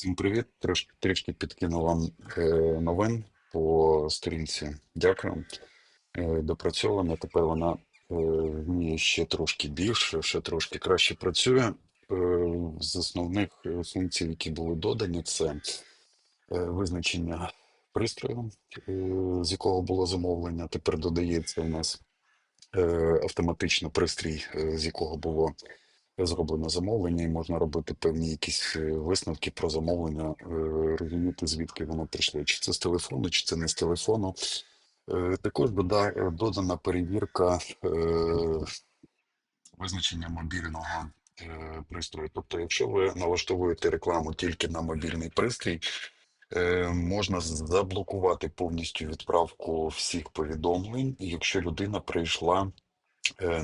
Всім привіт. Трошки трішки підкину вам е, новин по сторінці. Дякую. Е, допрацьована. Тепер вона е, вміє ще трошки більше, ще трошки краще працює. З основних функцій, які були додані, це визначення пристрою, з якого було замовлення. Тепер додається у нас автоматично пристрій, з якого було зроблено замовлення, і можна робити певні якісь е, висновки про замовлення, е, розуміти, звідки воно прийшло, чи це з телефону, чи це не з телефону. Е, Також додана перевірка визначення мобільного пристрою. Тобто, якщо ви налаштовуєте рекламу тільки на мобільний пристрій, можна заблокувати повністю відправку всіх повідомлень, якщо людина прийшла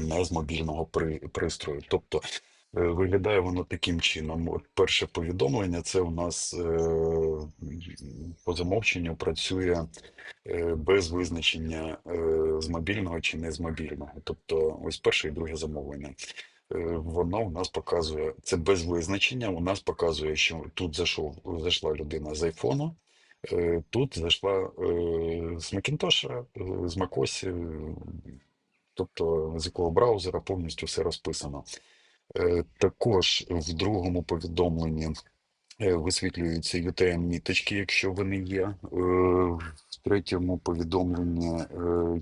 не з мобільного при- пристрою. Тобто е, виглядає воно таким чином. Перше повідомлення це у нас е, по замовченню працює е, без визначення з мобільного чи не з мобільного. Тобто, ось перше і друге замовлення. Воно у нас показує це без визначення. У нас показує, що тут зайшов зайшла людина з айфону. Тут зайшла е, з Макінтоша, з Макосі, тобто з якого браузера повністю все розписано. Е, Також в другому повідомленні е, висвітлюються UTM-міточки, якщо вони є. Е, В третьому повідомленні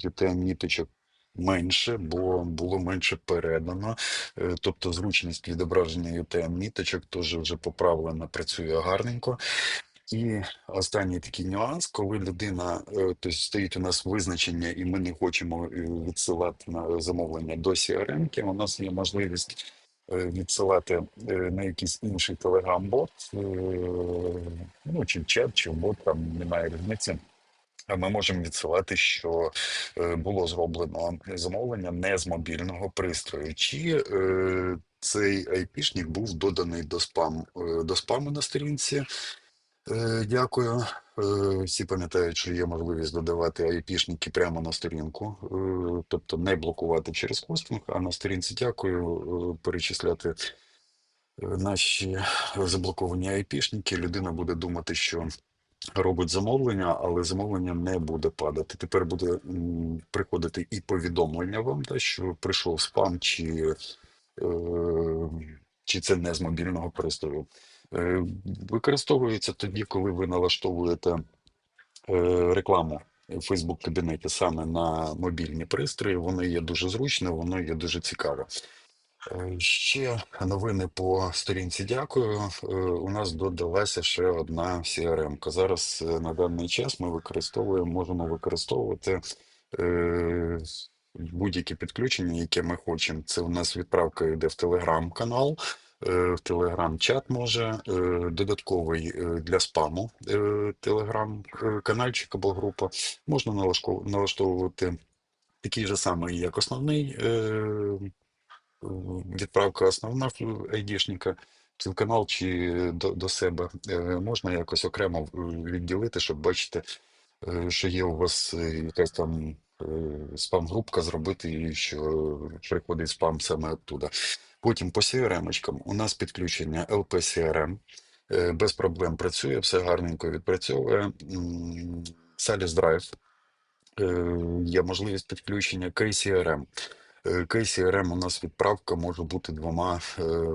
UTM-міточок менше, бо було менше передано. Тобто зручність відображення UTM-міточок теж вже поправлена, працює гарненько. І останній такий нюанс, коли людина, е, тобто стоїть у нас визначення, і ми не хочемо е, відсилати на замовлення до CRM, у нас є можливість е, відсилати на якийсь інший телеграм-бот, ну чи чат, чи бот, там немає різниці. А ми можемо відсилати, що було зроблено замовлення не з мобільного пристрою, чи цей айпішник був доданий до спам до спаму на сторінці. Е, Дякую. Е, Всі пам'ятають, що є можливість додавати айпішники прямо на сторінку, е, тобто не блокувати через хостинг, а на сторінці дякую перечисляти наші заблоковані айпішники. Людина буде думати, що робить замовлення, але замовлення не буде падати. Тепер буде приходити і повідомлення вам, да, що прийшов спам, чи, чи це не з мобільного пристрою. Е, Використовується тоді, коли ви налаштовуєте е, рекламу в Facebook кабінеті саме на мобільні пристрої. Воно є дуже зручне, воно є дуже цікаве. Е, Ще новини по сторінці. Дякую. У нас додалася ще одна CRM. Зараз е, на даний час ми використовуємо, можемо використовувати будь-які підключення, яке ми хочемо. Це у нас відправка йде в телеграм-канал. Е, В телеграм-чат може е, додатковий е, для спаму е, телеграм-канальчик або група. Можна налаштовувати такий же самий, як основний е, відправка основна айдішника в канал чи до, до себе Е, можна якось окремо е, відділити, щоб бачити, е, що є у вас е, якась там е, спам-групка зробити, і що приходить спам саме оттуда. Потім по CRM-очкам у нас підключення LP-CRM. е, Без проблем працює, все гарненько відпрацьовує. Salus Drive е, є можливість підключення KCRM. Е, KCRM у нас відправка може бути двома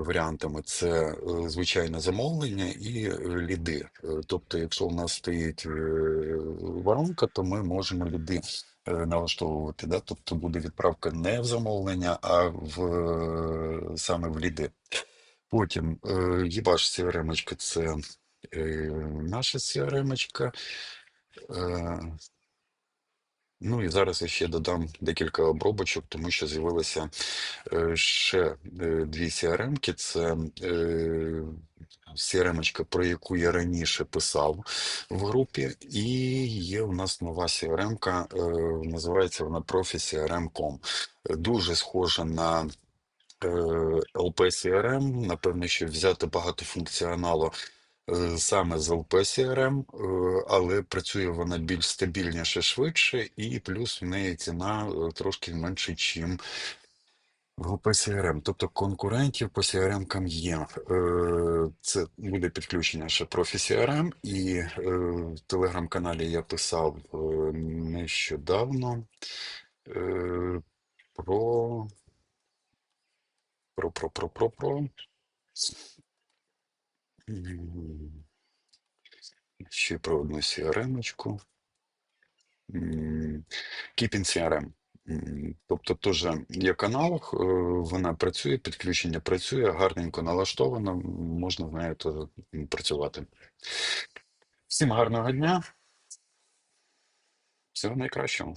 варіантами: це звичайне замовлення і ліди. Тобто, якщо у нас стоїть воронка, то ми можемо ліди налаштовувати. Да? Тобто буде відправка не в замовлення, а в е, саме в ліди. Потім е, Єбаш CRM це е, наша CRM. Е, Ну і зараз я ще додам декілька обробочок, тому що з'явилося е, ще е, дві CRM-ки. Це е, CRM-очка, про яку я раніше писав в групі, і є у нас нова CRM-ка, е, називається вона Profi CRM.com. Е, Дуже схожа на е, LP CRM, напевно, що взяти багато функціоналу е, саме з LP CRM, е, але працює вона більш стабільніше, швидше, і плюс в неї ціна е, трошки менше, чим Група CRM, тобто конкурентів по CRM-кам є. Е, Це буде підключення ще профі CRM, і е, в телеграм-каналі я писав е, нещодавно про, про, про, про, про, про. Ще про одну CRM-очку. Keeping CRM. Тобто теж є канал, е, вона працює, підключення працює, гарненько налаштовано, можна в неї працювати. Всім гарного дня, всього найкращого.